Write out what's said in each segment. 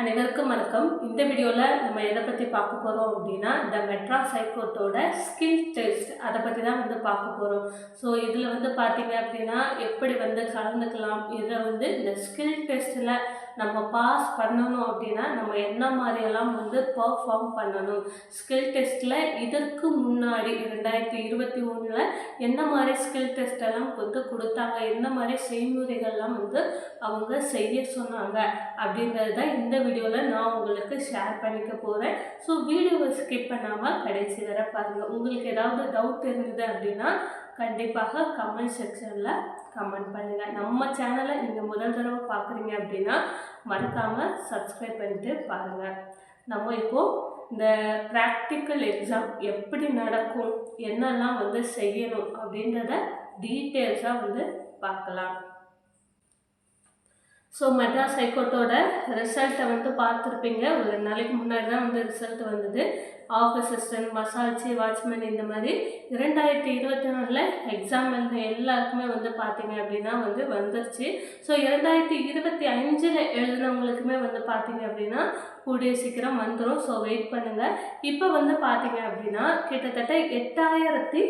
அனைவருக்கும் வணக்கம். இந்த வீடியோவில் நம்ம எதை பற்றி பார்க்க போகிறோம் அப்படின்னா இந்த மெட்ராஸ் ஹைகோர்ட்டோட ஸ்கில் டெஸ்ட் அதை பற்றி தான் வந்து பார்க்க போகிறோம் ஸோ இதில் வந்து பார்த்தீங்க அப்படின்னா எப்படி வந்து கலந்துக்கலாம்? இதில் வந்து இந்த ஸ்கில் டெஸ்ட்டில் நம்ம பாஸ் பண்ணணும் அப்படின்னா நம்ம என்ன மாதிரியெல்லாம் வந்து பர்ஃபார்ம் பண்ணணும்? ஸ்கில் டெஸ்ட்டில் இதற்கு முன்னாடி ரெண்டாயிரத்தி இருபத்தி ஒன்றில் என்ன மாதிரி ஸ்கில் டெஸ்ட்டெல்லாம் வந்து கொடுத்தாங்க? என்ன மாதிரி செய்முறைகள்லாம் வந்து அவங்க செய்ய சொன்னாங்க? அப்படிங்கிறது தான் இந்த வீடியோவில் நான் உங்களுக்கு ஷேர் பண்ணிக்க போகிறேன் ஸோ வீடியோவை ஸ்கிப் பண்ணாமல் கடைசி வர பாருங்கள் உங்களுக்கு ஏதாவது டவுட் இருந்தது அப்படின்னா கண்டிப்பாக கமெண்ட் செக்ஷனில் கமெண்ட் பண்ணுங்கள் நம்ம சேனலை நீங்கள் முதல் தடவை பார்க்குறீங்க அப்படின்னா மறக்காமல் சப்ஸ்கிரைப் பண்ணிட்டு பாருங்கள் நம்ம இப்போது இந்த ப்ராக்டிக்கல் எக்ஸாம் எப்படி நடக்கும் என்னெல்லாம் வந்து செய்யணும் அப்படின்றத டீட்டெயில்ஸாக வந்து பார்க்கலாம். ஸோ மெட்ராஸ் ஹைகோர்ட்டோட ரிசல்ட்டை வந்து பார்த்துருப்பீங்க. ஒரு ரெண்டு நாளைக்கு முன்னாடி தான் வந்து ரிசல்ட் வந்தது. ஆஃப் அசிஸ்டன்ட் மசால்ச்சி வாட்ச்மேன் இந்த மாதிரி இரண்டாயிரத்தி இருபத்தி நாலில் எக்ஸாம் எழுத எல்லாருக்குமே வந்து பார்த்தீங்க அப்படின்னா வந்து வந்துருச்சு. ஸோ இரண்டாயிரத்தி இருபத்தி அஞ்சில் எழுதினவங்களுக்குமே வந்து பார்த்தீங்க அப்படின்னா கூடிய சீக்கிரம் வந்துடும் ஸோ வெயிட் பண்ணுங்கள் இப்போ வந்து பார்த்தீங்க அப்படின்னா கிட்டத்தட்ட எட்டாயிரத்தி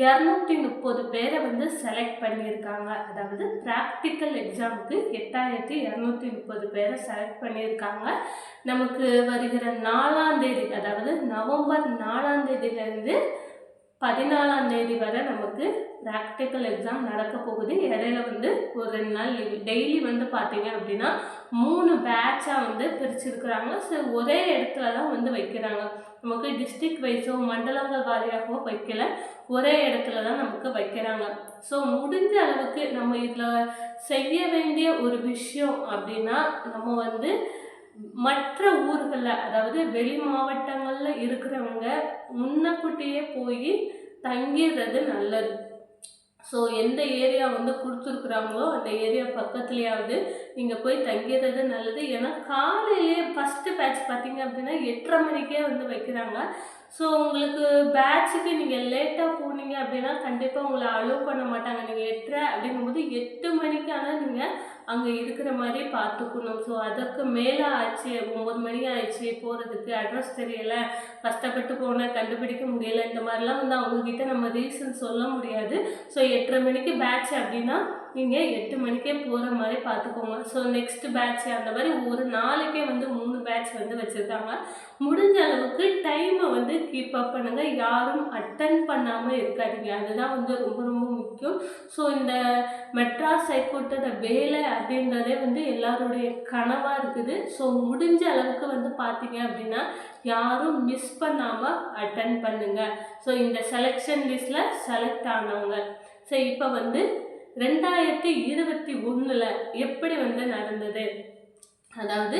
இரநூத்தி முப்பது பேரை வந்து செலக்ட் பண்ணியிருக்காங்க. அதாவது ப்ராக்டிக்கல் எக்ஸாமுக்கு எட்டாயிரத்தி இரநூத்தி முப்பது பேரை செலக்ட் பண்ணியிருக்காங்க. நமக்கு வருகிற நாலாம் தேதி அதாவது நவம்பர் நாலாம் தேதியிலேருந்து பதினாலாம் தேதி வரை நமக்கு ப்ராக்டிக்கல் எக்ஸாம் நடக்க போகுது. இடையில வந்து ஒரு ரெண்டு நாள் லீவு டெய்லி வந்து பார்த்தீங்க அப்படின்னா மூணு பேட்சாக வந்து பிரிச்சிருக்கிறாங்க. ஸோ ஒரே இடத்துல தான் வந்து வைக்கிறாங்க. நமக்கு டிஸ்ட்ரிக்ட் வைஸோ மண்டலங்கள் வாரியாகவோ வைக்கல. ஒரே இடத்துல தான் நமக்கு வைக்கிறாங்க. ஸோ முடிஞ்ச அளவுக்கு நம்ம இதில் செய்ய வேண்டிய ஒரு விஷயம் அப்படின்னா நம்ம வந்து மற்ற ஊர்களில் அதாவது வெளி மாவட்டங்களில் இருக்கிறவங்க முன்னக்கூட்டியே போய் தங்கிடுறது நல்லது. ஸோ எந்த ஏரியா வந்து கொடுத்துருக்குறாங்களோ அந்த ஏரியா பக்கத்துலேயாவது நீங்கள் போய் தங்கிடுறது நல்லது. ஏன்னா காலையிலேயே ஃபஸ்ட்டு பேட்ச் பார்த்தீங்க அப்படின்னா எட்டரை மணிக்கே வந்து வைக்கிறாங்க. ஸோ உங்களுக்கு பேட்சுக்கு நீங்கள் லேட்டாக போனீங்க அப்படின்னா கண்டிப்பாக உங்களை அலோவ் பண்ண மாட்டாங்க. நீங்கள் எட்டரை அப்படிங்கும்போது எட்டு மணிக்கான நீங்கள் அங்கே இருக்கிற மாதிரி பார்த்துக்கணும். ஸோ அதற்கு மேலே ஆச்சு ஒம்பது மணி ஆயிடுச்சு போகிறதுக்கு அட்ரஸ் தெரியலை. கஷ்டப்பட்டு போனேன் கண்டுபிடிக்க முடியலை. இந்த மாதிரிலாம் வந்து அவங்கக்கிட்ட நம்ம ரீசன் சொல்ல முடியாது. ஸோ எட்டரை மணிக்கு பேட்ச் அப்படின்னா நீங்கள் எட்டு மணிக்கே போகிற மாதிரி பார்த்துக்கோங்க. ஸோ நெக்ஸ்ட் பேட்ச் அந்த மாதிரி ஒரு நாளைக்கே வந்து மூணு பேட்ச் வந்து வச்சுருக்காங்க. முடிஞ்ச அளவுக்கு டைமை கீப் அப் பண்ணுங்கள் யாரும் அட்டன் பண்ணாமல் இருக்காதீங்க. அதுதான் வந்து ரொம்ப ரொம்ப முக்கியம். ஸோ இந்த மெட்ராஸ் ஹைகோர்ட்டோட வேலை அப்படின்றதே வந்து எல்லாருடைய கனவாக இருக்குது. ஸோ முடிஞ்ச அளவுக்கு வந்து பார்த்தீங்க அப்படின்னா யாரும் மிஸ் பண்ணாமல் அட்டன் பண்ணுங்கள் ஸோ இந்த செலெக்ஷன் லிஸ்ட்டில் செலக்ட் ஆனவங்க. ஸோ இப்போ வந்து ரெண்டாயிரத்தி இருபத்தி ஒன்றில் எப்படி வந்து நடந்தது? அதாவது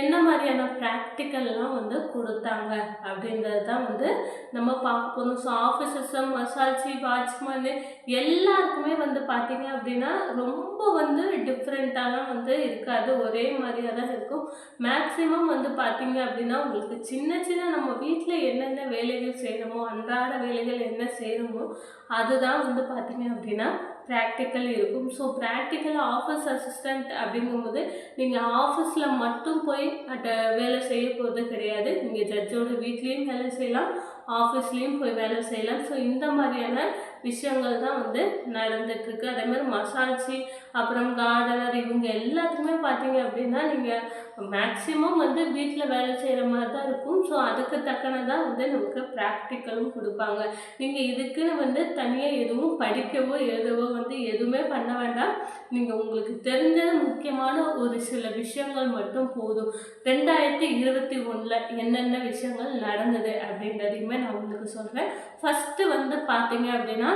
என்ன மாதிரியான ப்ராக்டிக்கல்லாம் வந்து கொடுத்தாங்க அப்படின்றது தான் வந்து நம்ம பார்க்க போகணும் ஸோ ஆஃபீஸர்ஸும் மசாஜி வாட்ச்மேனு எல்லாருக்குமே வந்து பார்த்தீங்க அப்படின்னா ரொம்ப வந்து டிஃப்ரெண்ட்டாலாம் வந்து இருக்காது. ஒரே மாதிரியாக தான் இருக்கும். மேக்ஸிமம் வந்து பார்த்தீங்க அப்படின்னா உங்களுக்கு சின்ன சின்ன நம்ம வீட்டில் என்னென்ன வேலைகள் செய்கிறோமோ அன்றாட வேலைகள் என்ன செய்கிறோமோ அதுதான் வந்து பார்த்தீங்க அப்படின்னா ப்ராக்டிக்கல் இருக்கும். ஸோ ப்ராக்டிக்கல் ஆஃபீஸ் அசிஸ்டண்ட் அப்படிங்கும்போது நீங்கள் ஆஃபீஸில் மட்டும் போய் அட் வேலை செய்ய போகிறது கிடையாது. நீங்கள் ஜட்ஜோட வீட்லேயும் வேலை செய்யலாம் ஆஃபீஸ்லேயும் போய் வேலை செய்யலாம். ஸோ இந்த மாதிரியான விஷயங்கள் தான் வந்து நடந்துட்டுருக்கு. அதே மாதிரி மசாஜி அப்புறம் கார்டனர் இவங்க எல்லாத்துக்குமே பார்த்தீங்க அப்படின்னா நீங்கள் மேக்ஸிமம் வந்து வீட்டில் வேலை செய்கிற மாதிரி தான் இருக்கும். ஸோ அதுக்கு தக்கனதான் வந்து நமக்கு ப்ராக்டிக்கலும் கொடுப்பாங்க. நீங்கள் இதுக்குன்னு வந்து தனியாக எதுவும் படிக்கவோ எழுதவோ வந்து எதுவுமே பண்ண வேண்டாம். நீங்கள் உங்களுக்கு தெரிஞ்சது முக்கியமான ஒரு சில விஷயங்கள் மட்டும் போதும். ரெண்டாயிரத்தி இருபத்தி ஒன்றில் என்னென்ன விஷயங்கள் நடந்தது அப்படின்றதையுமே நான் உங்களுக்கு சொல்கிறேன் ஃபஸ்ட்டு வந்து பார்த்தீங்க அப்படின்னா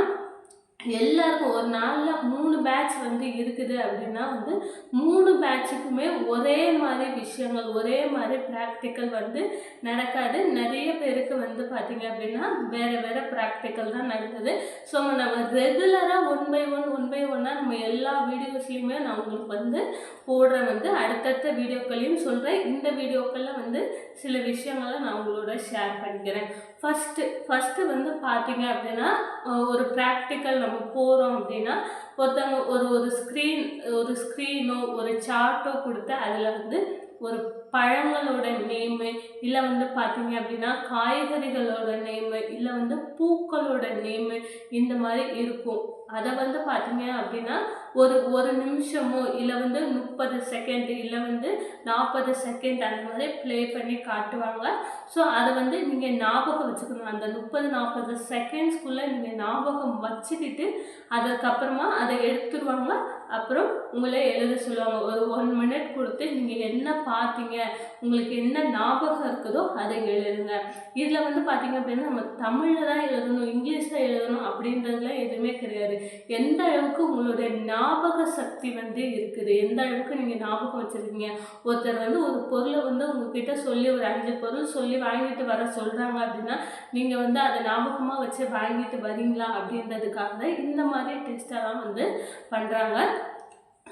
எல்லாருக்கும் ஒரு நாளில் மூணு பேட்ச் வந்து இருக்குது அப்படின்னா வந்து மூணு பேட்சுக்குமே ஒரே மாதிரி விஷயங்கள் ஒரே மாதிரி ப்ராக்டிக்கல் வந்து நடக்காது. நிறைய பேருக்கு வந்து பார்த்திங்க அப்படின்னா வேறு வேறு ப்ராக்டிக்கல் தான் நடக்குது ஸோ நம்ம ரெகுலராக one by one one by ஒன்னாக நம்ம எல்லா வீடியோஸ்லையுமே நான் உங்களுக்கு வந்து போடுற வந்து அடுத்தடுத்த வீடியோக்களையும் சொல்கிறேன் இந்த வீடியோக்களில் வந்து சில விஷயங்களை நான் உங்களோட ஷேர் பண்ணிக்கிறேன். ஃபஸ்ட்டு ஃபஸ்ட்டு வந்து பார்த்திங்க அப்படின்னா ஒரு ப்ராக்டிக்கல் நம்ம போகிறோம் அப்படின்னா ஒருத்தவங்க ஒரு ஒரு ஸ்க்ரீன் ஒரு ஸ்க்ரீனோ ஒரு சார்ட்டோ கொடுத்து அதில் வந்து ஒரு பழங்களோட நேமு இல்லை வந்து பார்த்தீங்க அப்படின்னா காய்கறிகளோட நேமு இல்லை வந்து பூக்களோட நேமு இந்த மாதிரி இருக்கும். அதை வந்து பார்த்தீங்க அப்படின்னா ஒரு ஒரு நிமிஷமோ இல்லை வந்து முப்பது செகண்ட் இல்லை வந்து நாற்பது செகண்ட் அந்த மாதிரி ப்ளே பண்ணி காட்டுவாங்க. ஸோ அதை வந்து நீங்கள் ஞாபகம் வச்சுக்கணும். அந்த முப்பது நாற்பது செகண்ட்ஸ்குள்ளே நீங்கள் ஞாபகம் வச்சுக்கிட்டு அதுக்கப்புறமா அதை எடுத்துருவாங்க. அப்புறம் உங்களை எழுத சொல்லுவாங்க. ஒரு ஒன் மினிட் கொடுத்து நீங்கள் என்ன பார்த்தீங்க உங்களுக்கு என்ன ஞாபகம் இருக்குதோ அதை எழுதுங்க. இதில் வந்து பார்த்தீங்க அப்படின்னா நம்ம தமிழில் தான் எழுதணும் இங்கிலீஷில் எழுதணும் அப்படின்றதுலாம் எதுவுமே கிடையாது. எந்த அளவுக்கு உங்களுடைய ஞாபக சக்தி வந்து இருக்குது? எந்த அளவுக்கு நீங்கள் ஞாபகம் வச்சுருக்கீங்க? ஒருத்தர் வந்து ஒரு பொருளை வந்து உங்ககிட்ட சொல்லி ஒரு அஞ்சு பொருள் சொல்லி வாங்கிட்டு வர சொல்கிறாங்க அப்படின்னா நீங்கள் வந்து அதை ஞாபகமாக வச்சு வாங்கிட்டு வரீங்களா அப்படின்றதுக்காக தான் இந்த மாதிரி டெஸ்ட்டெல்லாம் வந்து பண்ணுறாங்க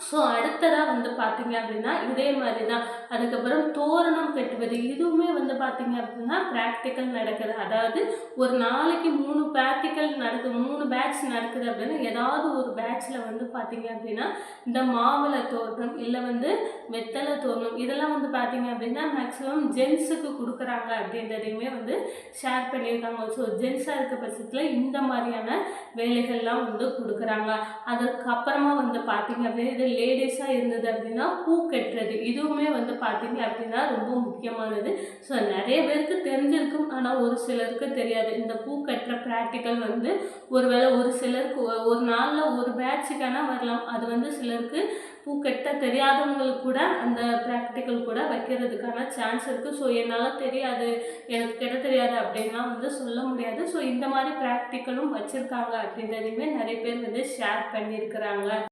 ஸோ அடுத்ததாக வந்து பார்த்தீங்க அப்படின்னா இதே மாதிரி தான் அதுக்கப்புறம் தோரணம் கட்டுவது. இதுவுமே வந்து பார்த்தீங்க அப்படின்னா ப்ராக்டிக்கல் நடக்குது. அதாவது ஒரு நாளைக்கு மூணு ப்ராக்டிக்கல் நடக்குது மூணு பேட்ச் நடக்குது அப்படின்னா ஏதாவது ஒரு பேட்ச்சில் வந்து பார்த்தீங்க அப்படின்னா இந்த மாவிளை தோரணம் இல்லை வந்து வெத்தலை தோரணம் இதெல்லாம் வந்து பார்த்தீங்க அப்படின்னா மேக்ஸிமம் ஜென்ஸுக்கு கொடுக்குறாங்க அப்படின்றதையுமே வந்து ஷேர் பண்ணியிருக்காங்க. ஸோ ஜென்ஸாக இருக்க பட்சத்தில் இந்த மாதிரியான வேலைகள்லாம் வந்து கொடுக்குறாங்க. அதுக்கப்புறமா வந்து பார்த்தீங்க அப்படின்னா இது லேடிஸாக இருந்தது அப்படின்னா பூ கட்டுறது. இதுவுமே வந்து பார்த்தீங்க அப்படின்னா ரொம்ப முக்கியமானது. ஸோ நிறைய பேருக்கு தெரிஞ்சிருக்கும். ஆனால் ஒரு சிலருக்கு தெரியாது. இந்த பூ கட்டுற ப்ராக்டிக்கல் வந்து ஒருவேளை ஒரு சிலருக்கு ஒரு நாளில் ஒரு பேட்சுக்கான வரலாம். அது வந்து சிலருக்கு பூ கட்ட தெரியாதவங்களுக்கு கூட அந்த ப்ராக்டிக்கல் கூட வைக்கிறதுக்கான சான்ஸ் இருக்குது ஸோ என்னால் தெரியாது. எனக்கு கெட்ட தெரியாது அப்படின்லாம் வந்து சொல்ல முடியாது. ஸோ இந்த மாதிரி ப்ராக்டிக்கலும் வச்சுருக்காங்க அப்படின்றதையுமே நிறைய பேர் வந்து ஷேர் பண்ணியிருக்கிறாங்க.